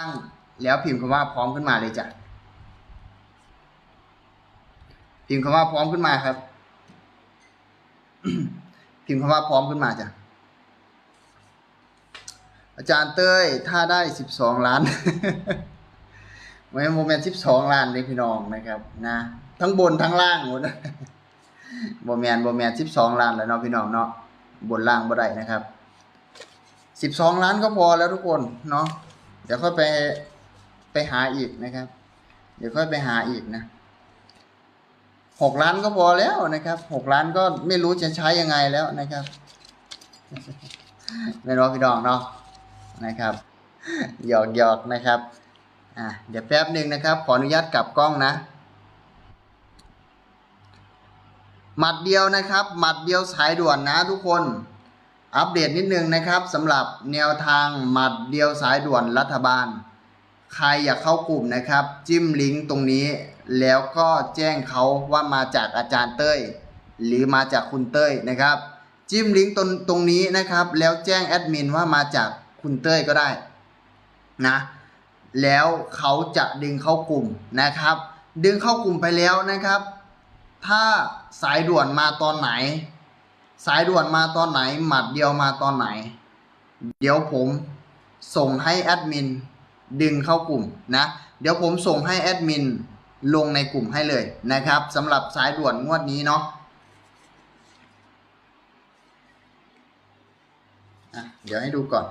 ตั้งแล้วพิมพ์คำว่าพร้อมขึ้นมาเลยจ้ะ พิมพ์คำว่าพร้อมขึ้นมาครับ พิมพ์คำว่าพร้อมขึ้นมาจ้ะ อาจารย์เต้ยถ้าได้สิบสองล้านไม่โมเมนต์สิบสองล้านเลยพี่น้องนะครับนะทั้งบนทั้งล่างหมดโมเมนโมเมนสิบสองล้านแล้วเนาะพี่น้องเนาะบนล่างบ่ได้นะครับสิบสองล้านก็พอแล้วทุกคนเนาะ ดี๋ยวค่อยไปไปหาอีกนะครับ เดี๋ยวค่อยไปหาอีกนะหกล้านก็พอแล้วนะครับหกล้านก็ไม่รู้จะใช้ยังไงแล้วนะครับไม่รู้พี่น้องเนาะนะครับหยอกหยอกนะครับอะเดี๋ยวแป๊บหนึ่งนะครับ ขออนุญาตกลับกล้องนะหมัดเดียวนะครับ หมัดเดียวสายด่วนนะทุกคน อัปเดตนิดนึงนะครับสำหรับแนวทางหมัดเดียวสายด่วนรัฐบาล ใครอยากเข้ากลุ่มนะครับ จิ้มลิงก์ตรงนี้ แล้วก็แจ้งเขาว่ามาจากอาจารย์เต้ย หรือมาจากคุณเต้ยนะครับ จิ้มลิงก์ตรงตรงนี้นะครับ แล้วแจ้งแอดมินว่ามาจากคุณเต้ยก็ได้นะแล้วเขาจะดึงเข้ากลุ่มนะครับ ดึงเข้ากลุ่มไปแล้วนะครับ ถ้าสายด่วนมาตอนไหน สายด่วนมาตอนไหน หมัดเดียวมาตอนไหน เดี๋ยวผมส่งให้แอดมินดึงเข้ากลุ่มนะ เดี๋ยวผมส่งให้แอดมินลงในกลุ่มให้เลยนะครับสำหรับสายด่วนงวดนี้เนาะะเดี๋ยวให้ดูก่อน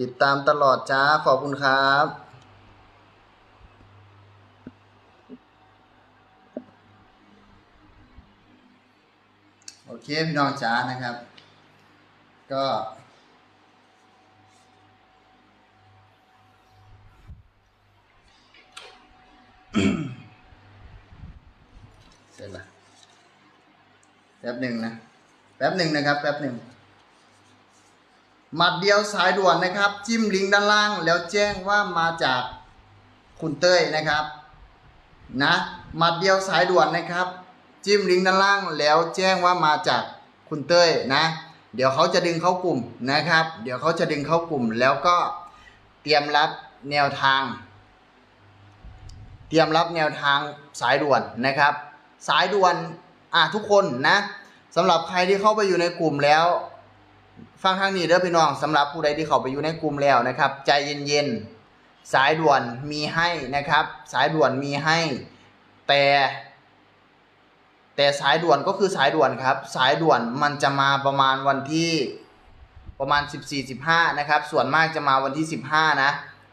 ติดตามตลอดจ้าขอบคุณครับ โอเคพี่น้องจ้านะครับ ก็ เสร็จละแป๊บหนึ่งนะ แป๊บหนึ่งนะครับ แป๊บหนึ่ง หมัดเดียวสายด่วนนะครับ จิ้มลิงก์ด้านล่างแล้วแจ้งว่ามาจากคุณเต้ยนะครับนะหมัดเดียวสายด่วนนะครับ จิ้มลิงก์ด้านล่างแล้วแจ้งว่ามาจากคุณเต้ยนะ เดี๋ยวเขาจะดึงเข้ากลุ่มนะครับ เดี๋ยวเขาจะดึงเข้ากลุ่มแล้วก็เตรียมรับแนวทาง เตรียมรับแนวทางสายด่วนนะครับ สายด่วนอะทุกคนนะสำหรับใครที่เข้าไปอยู่ในกลุ่มแล้ว ฟังทางนี้เด้อพี่น้องสำหรับผู้ใดที่เขาไปอยู่ในกลุ่มแล้วนะครับ ใจเย็นๆ สายด่วนมีให้นะครับ สายด่วนมีให้ แต่ แต่สายด่วนก็คือสายด่วนครับ สายด่วนมันจะมาประมาณวันที่ประมาณ 14-15 นะครับ ส่วนมากจะมาวันที่ 15 นะ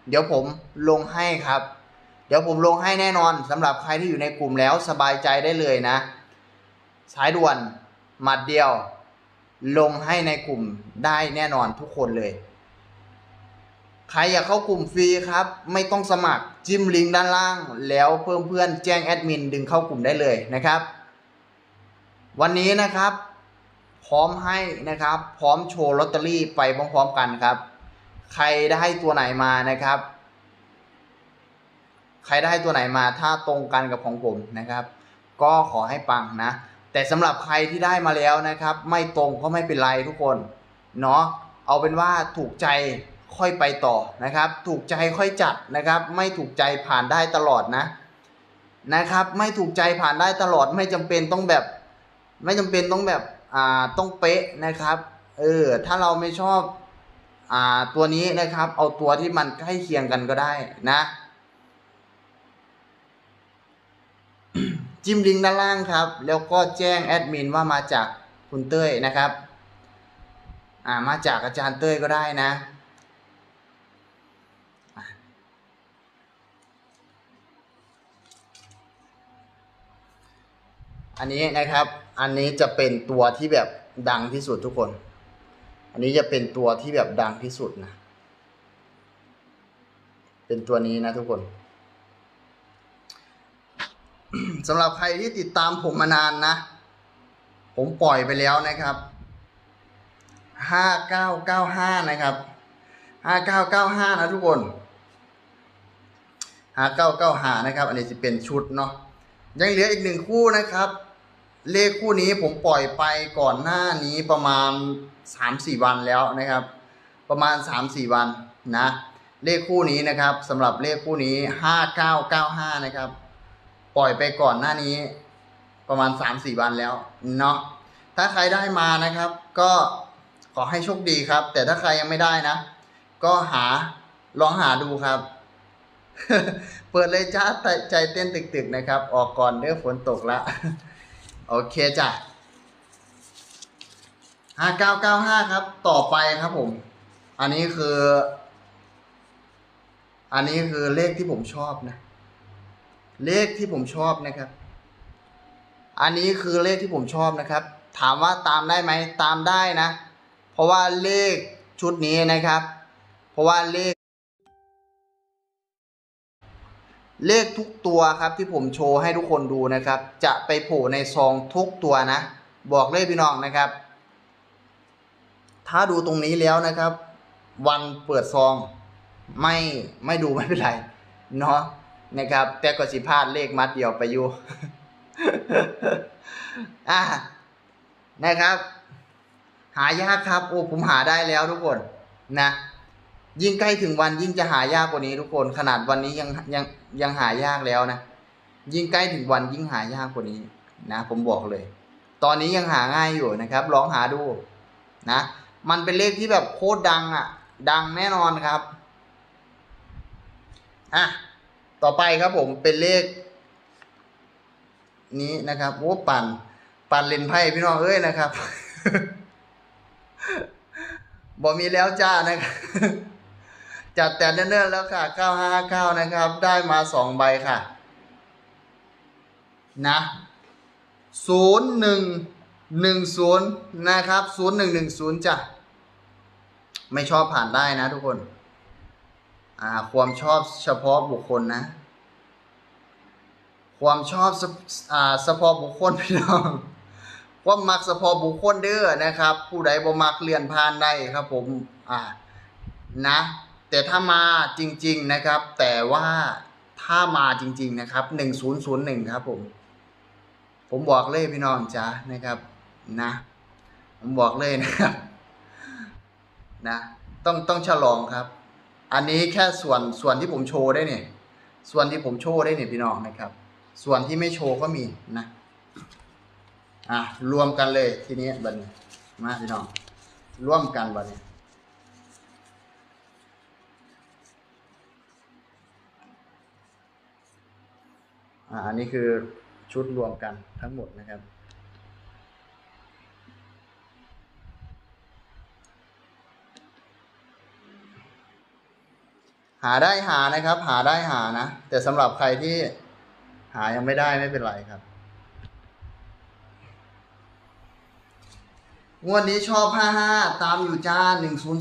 เดี๋ยวผมลงให้ครับ เดี๋ยวผมลงให้แน่นอนสำหรับใครที่อยู่ในกลุ่มแล้วสบายใจได้เลยนะ สายด่วนหมัดเดียว ลงให้ในกลุ่มได้แน่นอนทุกคนเลย ใครอยากเข้ากลุ่มฟรีครับ ไม่ต้องสมัครจิ้มลิงก์ด้านล่าง แล้วเพิ่มเพื่อนแจ้งแอดมินดึงเข้ากลุ่มได้เลยนะครับ วันนี้นะครับ พร้อมให้นะครับ พร้อมโชว์ลอตเตอรี่ไปพร้อมๆกันครับ ใครได้ตัวไหนมานะครับ ใครได้ตัวไหนมาถ้าตรงกันกับของผมนะครับ ก็ขอให้ปังนะ แต่สำหรับใครที่ได้มาแล้วนะครับ ไม่ตรงก็ไม่เป็นไรทุกคนเนาะเอาเป็นว่าถูกใจค่อยไปต่อนะครับ ถูกใจค่อยจัดนะครับ ไม่ถูกใจผ่านได้ตลอดนะนะครับ ไม่ถูกใจผ่านได้ตลอดไม่จำเป็นต้องแบบ ไม่จำเป็นต้องแบบอ่าต้องเป๊ะนะครับเออถ้าเราไม่ชอบอ่าตัวนี้นะครับ เอาตัวที่มันใกล้เคียงกันก็ได้นะ จิ้มลิงก์ด้านล่างครับ แล้วก็แจ้งแอดมินว่ามาจากคุณเต้ยนะครับ อ่ามาจากอาจารย์เต้ยก็ได้นะอะอันนี้นะครับ อันนี้จะเป็นตัวที่แบบดังที่สุดทุกคน อันนี้จะเป็นตัวที่แบบดังที่สุดนะ เป็นตัวนี้นะทุกคน สำหรับใครที่ติดตามผมมานานนะ ผมปล่อยไปแล้วนะครับห้าเก้าเก้าห้านะครับห้าเก้าเก้าห้านะทุกคนห้าเก้าเก้าห้านะครับ อันนี้จะเป็นชุดเนาะยังเหลืออีกหนึ่งคู่นะครับ เลขคู่นี้ผมปล่อยไปก่อนหน้านี้ประมาณสามสี่วันแล้วนะครับ ประมาณสามสี่วันนะ เลขคู่นี้นะครับสำหรับเลขคู่นี้ห้าเก้าเก้าห้านะครับ ปล่อยไปก่อนหน้านี้ ประมาณสามสี่วันแล้วเนาะถ้าใครได้มานะครับ ก็ขอให้โชคดีครับ แต่ถ้าใครยังไม่ได้นะ ก็หาลองหาดูครับ เปิดเลยจ้าใจเต้นตึกๆนะครับ ออกก่อนเด้อฝนตกละโอเคจ้ะห้าเก้าเก้าห้าครับ ต่อไปครับผม อันนี้คือ อันนี้คือเลขที่ผมชอบนะ เลขที่ผมชอบนะครับ อันนี้คือเลขที่ผมชอบนะครับ ถามว่าตามได้ไหมตามได้นะ เพราะว่าเลขชุดนี้นะครับ เพราะว่าเลข เลขทุกตัวครับที่ผมโชว์ให้ทุกคนดูนะครับ จะไปโผล่ในซองทุกตัวนะ บอกเลยพี่น้องนะครับ ถ้าดูตรงนี้แล้วนะครับ วันเปิดซอง ไม่ไม่ดูไม่เป็นไรเนาะ นะครับ แต่ก็สิพลาดเลขมัดเดียวไปอยู่อะนะครับ หายากครับ โอ้ผมหาได้แล้วทุกคนนะยิ่งใกล้ถึงวันยิ่งจะหายากกว่านี้ทุกคน ขนาดวันนี้ยังยังยังหายากแล้วนะยิ่งใกล้ถึงวันยิ่งหายากกว่านี้นะ ผมบอกเลย ตอนนี้ยังหาง่ายอยู่นะครับลองหาดูนะมันเป็นเลขที่แบบโคตรดังอะ ดังแน่นอนครับอะ ต่อไปครับผมเป็นเลข นี้นะครับโอ้ปั่น ปั่นเลนไพ่พี่น้องเอ้ยนะครับบอมีแล้วจ้านะครับจัดแต่เนิ่นๆแล้วค่ะ 959 นะครับ ได้มาสองใบค่ะ นะ 0110 นะครับ 0110 จ้ะ ไม่ชอบผ่านได้นะทุกคน อ่าความชอบเฉพาะบุคคลนะ ความชอบอ่าเฉพาะบุคคลพี่น้องความมักเฉพาะบุคคลเด้อนะครับ ผู้ใดบ่มักเลื่อนผ่านได้ครับผมอ่านะแต่ถ้ามาจริง ๆนะครับ แต่ว่าถ้ามาจริง ๆนะครับ1001ครับผมผมบอกเลยพี่น้องจ้านะครับนะ ผมบอกเลยนะครับนะต้องต้องฉลองครับ อันนี้แค่ส่วนส่วนที่ผมโชว์ได้เนี่ย ส่วนที่ผมโชว์ได้เนี่ยพี่น้องนะครับ ส่วนที่ไม่โชว์ก็มีนะ อะรวมกันเลยทีนี้บัดนมาพี่น้องร่วมกันบัดนี้อ่าอันนี้คือชุดรวมกันทั้งหมดนะครับ หาได้หานะครับ หาได้หานะ แต่สำหรับใครที่หายังไม่ได้ไม่เป็นไรครับ งวดนี้ชอบ 55 ตามอยู่จ้า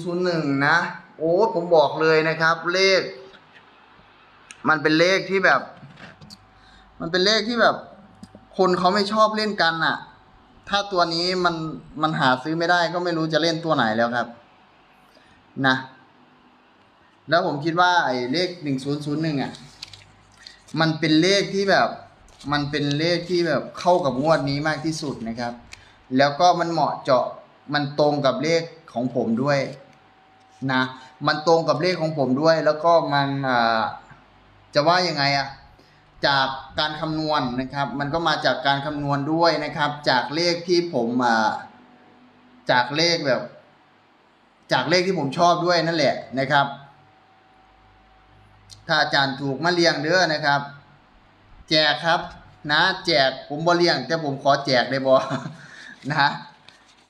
1001 นะ โอ้ผมบอกเลยนะครับ เลข มันเป็นเลขที่แบบ มันเป็นเลขที่แบบ คนเขาไม่ชอบเล่นกันน่ะ ถ้าตัวนี้มันมันหาซื้อไม่ได้ก็ไม่รู้จะเล่นตัวไหนแล้วครับ นะ แล้วผมคิดว่าไอ้เลข1001อะ มันเป็นเลขที่แบบ มันเป็นเลขที่แบบเข้ากับงวดนี้มากที่สุดนะครับ แล้วก็มันเหมาะเจาะ มันตรงกับเลขของผมด้วยนะ มันตรงกับเลขของผมด้วย แล้วก็มันจะว่ายังไงอะจากการคำนวณนะครับ มันก็มาจากการคำนวณด้วยนะครับ จากเลขที่ผมจากเลขแบบ จากเลขที่ผมชอบด้วยนั่นแหละนะครับ ถ้าอาจารย์ถูกมาเลี้ยงเด้อนะครับ แจกครับ นะ แจกผมบ่เลี้ยง แต่ผมขอแจกได้บ่นะ